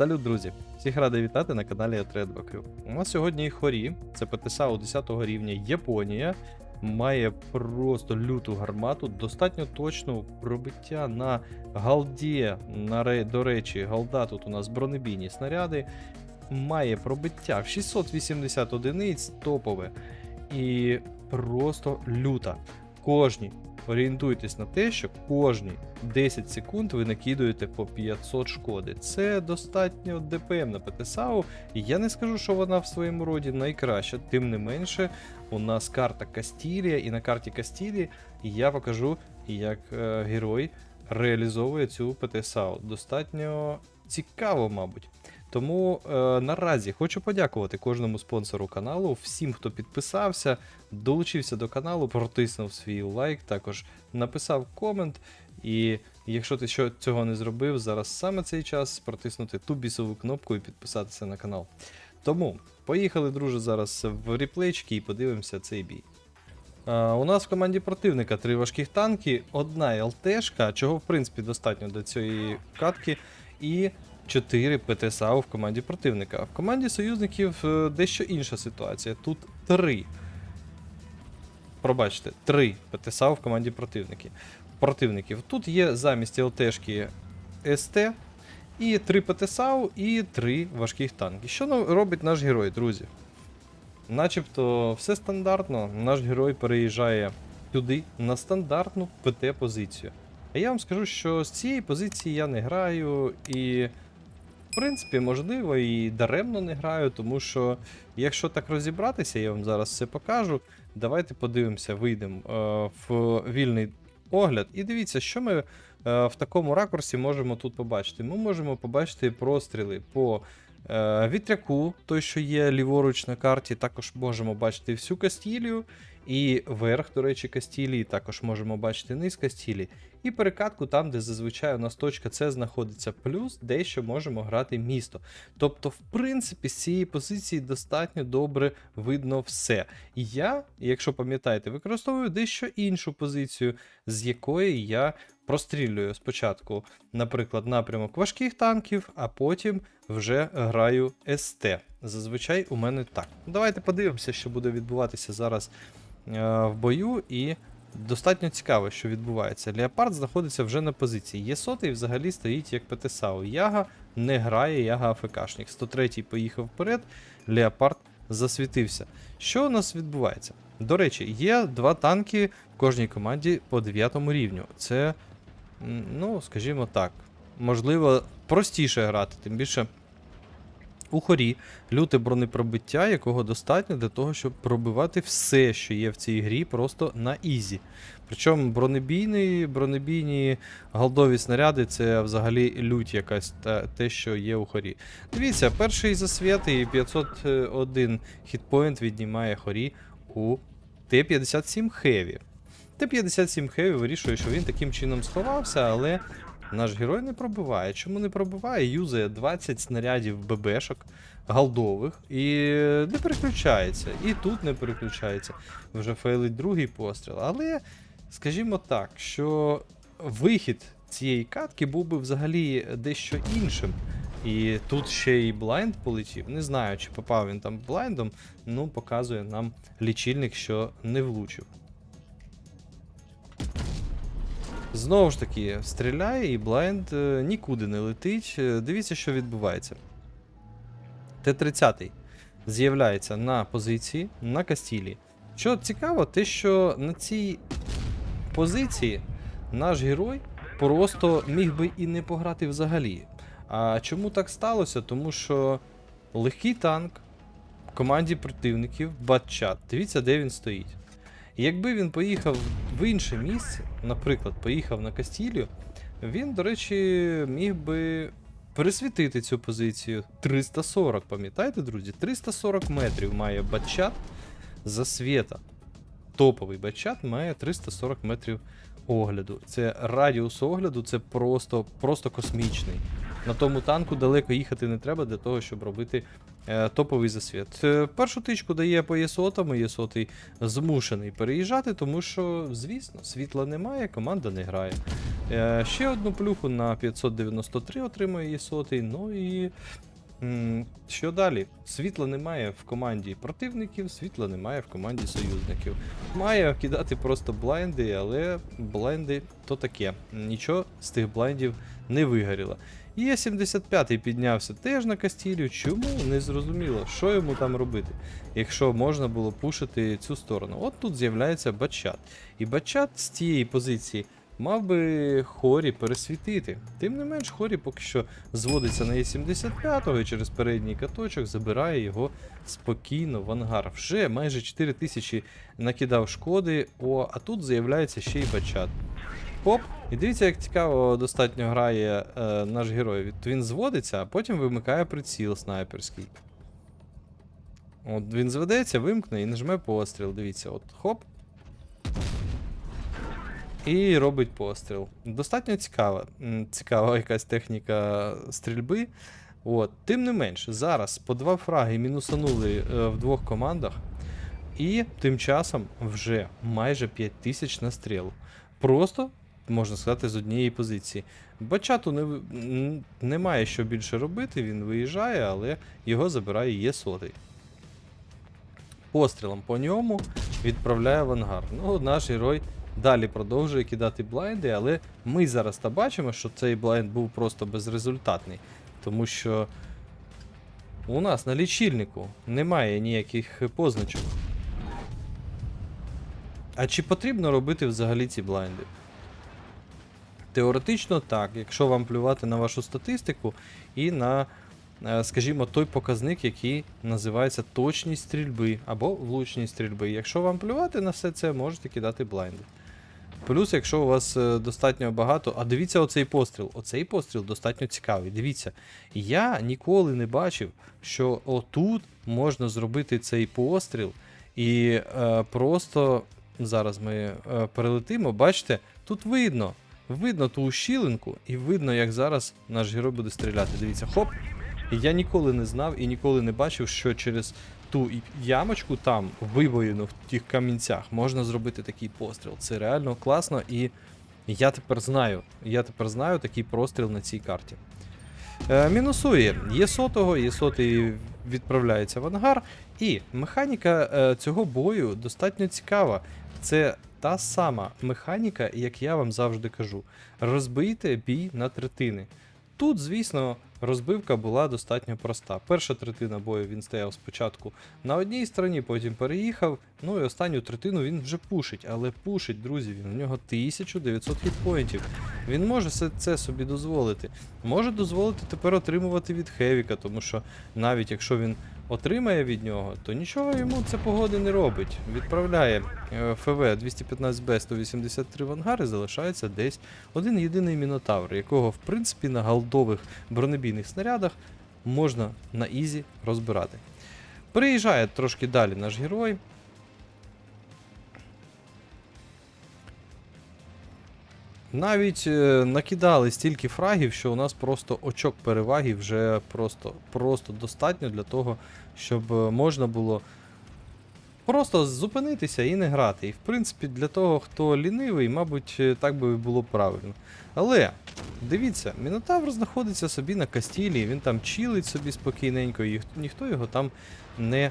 Салют, друзі! Всіх радий вітати на каналі Атредбаків. У нас сьогодні хорі, це ПТСА у 10 рівня Японія. Має просто люту гармату, достатньо точного пробиття на галді. На, до речі, галда тут у нас бронебійні снаряди. Має пробиття в 680 одиниць топове. І просто люта. Кожні орієнтуйтесь на те, що кожні 10 секунд ви накидуєте по 500 шкоди. Це достатньо ДПМ на ПТСАУ. І я не скажу, що вона в своєму роді найкраща. Тим не менше, у нас карта Кастілія, і на карті Кастілії я покажу, як е, герой реалізовує цю ПТСАУ. Достатньо цікаво, мабуть. Тому е, наразі хочу подякувати кожному спонсору каналу, всім, хто підписався, долучився до каналу, протиснув свій лайк, також написав комент. І якщо ти що цього не зробив, зараз саме цей час протиснути ту бісову кнопку і підписатися на канал. Тому поїхали, друже, зараз в реплейчики і подивимося цей бій. А, у нас в команді противника три важких танки, одна ЛТшка, чого в принципі достатньо до цієї катки, і 4 ПТСАУ в команді противника. В команді союзників е, дещо інша ситуація. Тут 3. Пробачте, 3 ПТСАУ в команді противники. противників. Тут є замість ЛТшки СТ, і 3 ПТСАУ, і 3 важких танки. Що робить наш герой, друзі? Начебто все стандартно, наш герой переїжджає сюди на стандартну ПТ-позицію. А я вам скажу, що з цієї позиції я не граю, і, в принципі, можливо, і даремно не граю, тому що, якщо так розібратися, я вам зараз все покажу. Давайте подивимося, вийдемо е, в вільний огляд. І дивіться, що ми е, в такому ракурсі можемо тут побачити. Ми можемо побачити простріли по е, вітряку, той, що є ліворуч на карті, також можемо бачити всю Кастілію. І верх, до речі, Кастілії, також можемо бачити низ Кастілії. І перекатку там, де зазвичай у нас точка С знаходиться, плюс дещо можемо грати місто. Тобто, в принципі, з цієї позиції достатньо добре видно все. І я, якщо пам'ятаєте, використовую дещо іншу позицію, з якої я прострілюю спочатку, наприклад, напрямок важких танків, а потім вже граю СТ. Зазвичай у мене так. Давайте подивимося, що буде відбуватися зараз е, в бою. І достатньо цікаво, що відбувається. Леопард знаходиться вже на позиції. Є сотий взагалі стоїть як ПТСАУ. Яга не грає, Яга АФКшник. 103-й поїхав вперед, Леопард засвітився. Що у нас відбувається? До речі, є два танки в кожній команді по 9 рівню. Це, ну, скажімо так, можливо, простіше грати, тим більше. У хорі люте бронепробиття, якого достатньо для того, щоб пробивати все, що є в цій грі, просто на ізі. Причому бронебійні, бронебійні голдові снаряди це взагалі лють якась та, те, що є у хорі. Дивіться, перший засвіт і 501 хітпоінт віднімає хорі у Т-57 Heavy. Т-57 Heavy вирішує, що він таким чином сховався, але наш герой не пробиває. Чому не пробиває? Юзає 20 снарядів ББшок голдових і не переключається. І тут не переключається. Вже фейлить другий постріл. Але, скажімо так, що вихід цієї катки був би взагалі дещо іншим. І тут ще й блайнд полетів. Не знаю, чи попав він там блайндом, ну показує нам лічильник, що не влучив. Знову ж таки, стріляє і блайнд е, нікуди не летить. Е, Дивіться, що відбувається. Т-30 з'являється на позиції на Кастілі. Що цікаво, те, що на цій позиції наш герой просто міг би і не пограти взагалі. А чому так сталося? Тому що легкий танк в команді противників Батчат. Дивіться, де він стоїть. Якби він поїхав в інше місце, наприклад, поїхав на Кастілію, він, до речі, міг би пересвітити цю позицію 340, пам'ятаєте, друзі? 340 метрів має батчат засвіта. Топовий батчат має 340 метрів огляду. Це радіус огляду, це просто, просто космічний. На тому танку далеко їхати не треба для того, щоб робити топовий засвіт. Е, першу тичку дає по єсотам, єсотий змушений переїжджати, тому що, звісно, світла немає, команда не грає. Е, ще одну плюху на 593 отримує її сотий. Ну і. Що далі? Світла немає в команді противників, світла немає в команді союзників. Має кидати просто блайнди, але блайнди то таке. Нічого з тих блайндів не вигоріло. І 75-й піднявся теж на Кастілію. Чому? Не зрозуміло, що йому там робити, якщо можна було пушити цю сторону. От тут з'являється Батчат. І Батчат з тієї позиції мав би Хорі пересвітити. Тим не менш, Хорі поки що зводиться на Е75-го і через передній каточок забирає його спокійно в ангар. Вже майже 4 тисячі накидав шкоди, о, а тут з'являється ще й Батчат. Хоп, і дивіться, як цікаво достатньо грає е, наш герой. Він зводиться, а потім вимикає приціл снайперський. От він зведеться, вимкне і нажме постріл. Дивіться, от хоп. І робить постріл. Достатньо цікава. Цікава якась техніка стрільби. От. Тим не менш, зараз по два фраги мінусанули е, в двох командах. І тим часом вже майже 5000 на стрілу. Просто, можна сказати, з однієї позиції. Бачату не, немає що більше робити, він виїжджає, але його забирає є сотий. Пострілом по ньому відправляє в ангар. Ну, наш герой далі продовжує кидати блайнди, але ми зараз та бачимо, що цей блайнд був просто безрезультатний. Тому що у нас на лічильнику немає ніяких позначок. А чи потрібно робити взагалі ці блайнди? Теоретично так, якщо вам плювати на вашу статистику і на, е, скажімо, той показник, який називається точність стрільби або влучність стрільби. Якщо вам плювати на все це, можете кидати блайнди. Плюс, якщо у вас е, достатньо багато. А дивіться оцей постріл. Оцей постріл достатньо цікавий. Дивіться, я ніколи не бачив, що отут можна зробити цей постріл і е, просто зараз ми е, перелетимо. Бачите, тут видно. Видно ту ущілинку, і видно, як зараз наш герой буде стріляти. Дивіться, хоп. І я ніколи не знав і ніколи не бачив, що через ту ямочку там, вибоїну в тих камінцях, можна зробити такий постріл. Це реально класно, і я тепер знаю. Я тепер знаю такий простріл на цій карті. Е, мінусує. Є сотого, є сотий відправляється в ангар. І механіка е, цього бою достатньо цікава. Це та сама механіка, як я вам завжди кажу. Розбийте бій на третини. Тут, звісно, розбивка була достатньо проста. Перша третина бою він стояв спочатку на одній стороні, потім переїхав. Ну і останню третину він вже пушить. Але пушить, друзі, він у нього 1900 хітпоінтів. Він може це собі дозволити. Може дозволити тепер отримувати від Хевіка, тому що навіть якщо він отримає від нього, то нічого йому це погоди не робить. Відправляє е, ФВ 215Б 183 в ангар і залишається десь один єдиний мінотавр, якого в принципі на галдових бронебійних снарядах можна на ізі розбирати. Приїжджає трошки далі наш герой. Навіть е, накидали стільки фрагів, що у нас просто очок переваги вже просто, просто достатньо для того, щоб е, можна було просто зупинитися і не грати. І в принципі, для того, хто лінивий, мабуть, е, так би було правильно. Але дивіться, Мінотавр знаходиться собі на Кастілії, він там чилить собі спокійненько, і ніхто його там не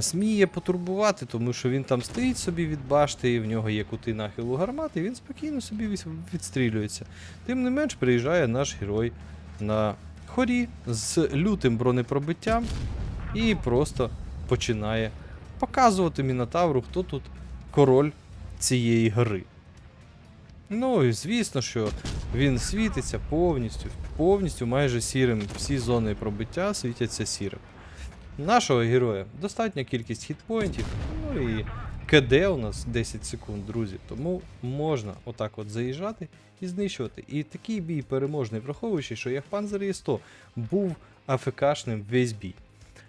сміє потурбувати, тому що він там стоїть собі від башти, і в нього є кути нахилу гармати, і він спокійно собі відстрілюється. Тим не менш, приїжджає наш герой на хорі з лютим бронепробиттям і просто починає показувати Мінотавру, хто тут король цієї гри. Ну і звісно, що він світиться повністю, повністю майже сірим. Всі зони пробиття світяться сірим. Нашого героя достатня кількість хітпоінтів, ну і КД у нас 10 секунд, друзі. Тому можна отак от заїжджати і знищувати. І такий бій переможний, враховуючи, що Panzer Е100 був АФКшним весь бій.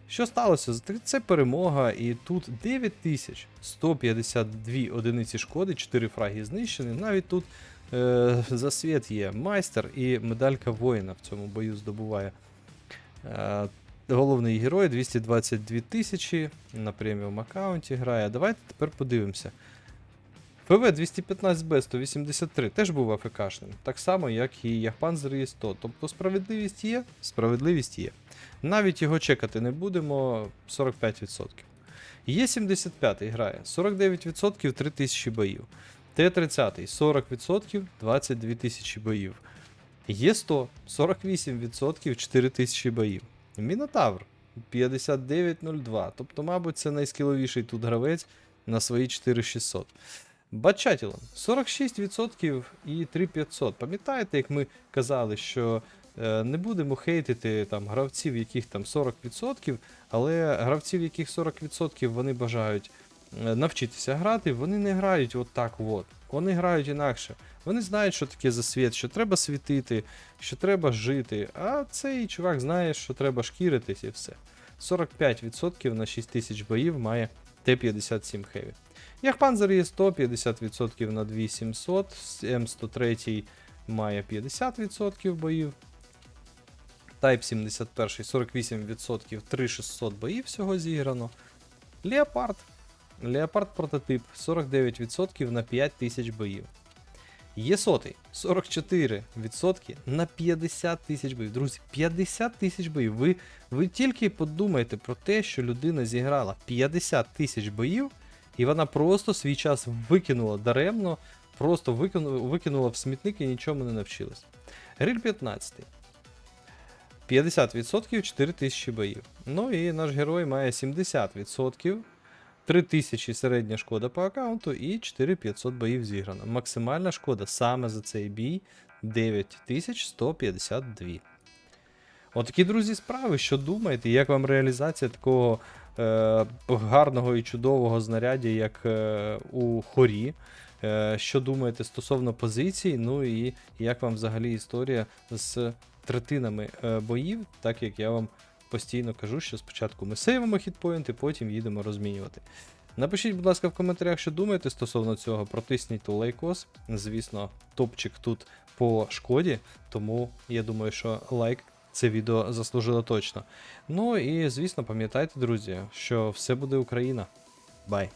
Що сталося? Це перемога, і тут 9152 одиниці шкоди, 4 фраги знищені. Навіть тут е, засвіт є майстер і медалька воїна в цьому бою здобуває. Е, головний герой 222 тисячі на преміум аккаунті грає. Давайте тепер подивимося. ФВ 215Б 183 теж був АФКшним, так само, як і Яхпанзер і 100. Тобто справедливість є, справедливість є. Навіть його чекати не будемо 45%. Є 75 грає 49% 3000 боїв. Т-30 40% 22 тисячі боїв. Є 100 48% 4000 боїв. Мінотавр 5902. Тобто, мабуть, це найскіловіший тут гравець на свої 4600. Бачатілон 46% і 3500. Пам'ятаєте, як ми казали, що е, не будемо хейтити там гравців, яких там 40%, але гравців, яких 40% вони бажають е, навчитися грати, вони не грають от так от. Вони грають інакше. Вони знають, що таке засвіт, що треба світити, що треба жити. А цей чувак знає, що треба шкіритись і все. 45% на 6000 боїв має Т-57 Heavy. Яхпанзер є 100, 50% на 2700, М103 має 50% боїв. Type 71 48%, 3600 боїв всього зіграно. Леопард. Леопард прототип 49% на 5000 боїв. Є сотий 44% на 50 тисяч боїв. Друзі, 50 тисяч боїв. Ви, ви тільки подумайте про те, що людина зіграла 50 тисяч боїв, і вона просто свій час викинула даремно, просто викинула, викинула в смітник і нічому не навчилась. Гриль 15. 50% 4000 боїв. Ну і наш герой має 70%. 3000 середня шкода по аккаунту і 4500 боїв зіграно. Максимальна шкода саме за цей бій 9152. Отакі, друзі, справи. Що думаєте? Як вам реалізація такого е, гарного і чудового знаряддя, як е, у хорі? Е, що думаєте стосовно позицій? Ну і як вам взагалі історія з третинами е, боїв, так як я вам постійно кажу, що спочатку ми сейвимо хітпоінти, потім їдемо розмінювати. Напишіть, будь ласка, в коментарях, що думаєте стосовно цього. Протисніть лайкос. Звісно, топчик тут по шкоді, тому я думаю, що лайк це відео заслужило точно. Ну і звісно, пам'ятайте, друзі, що все буде Україна. Бай!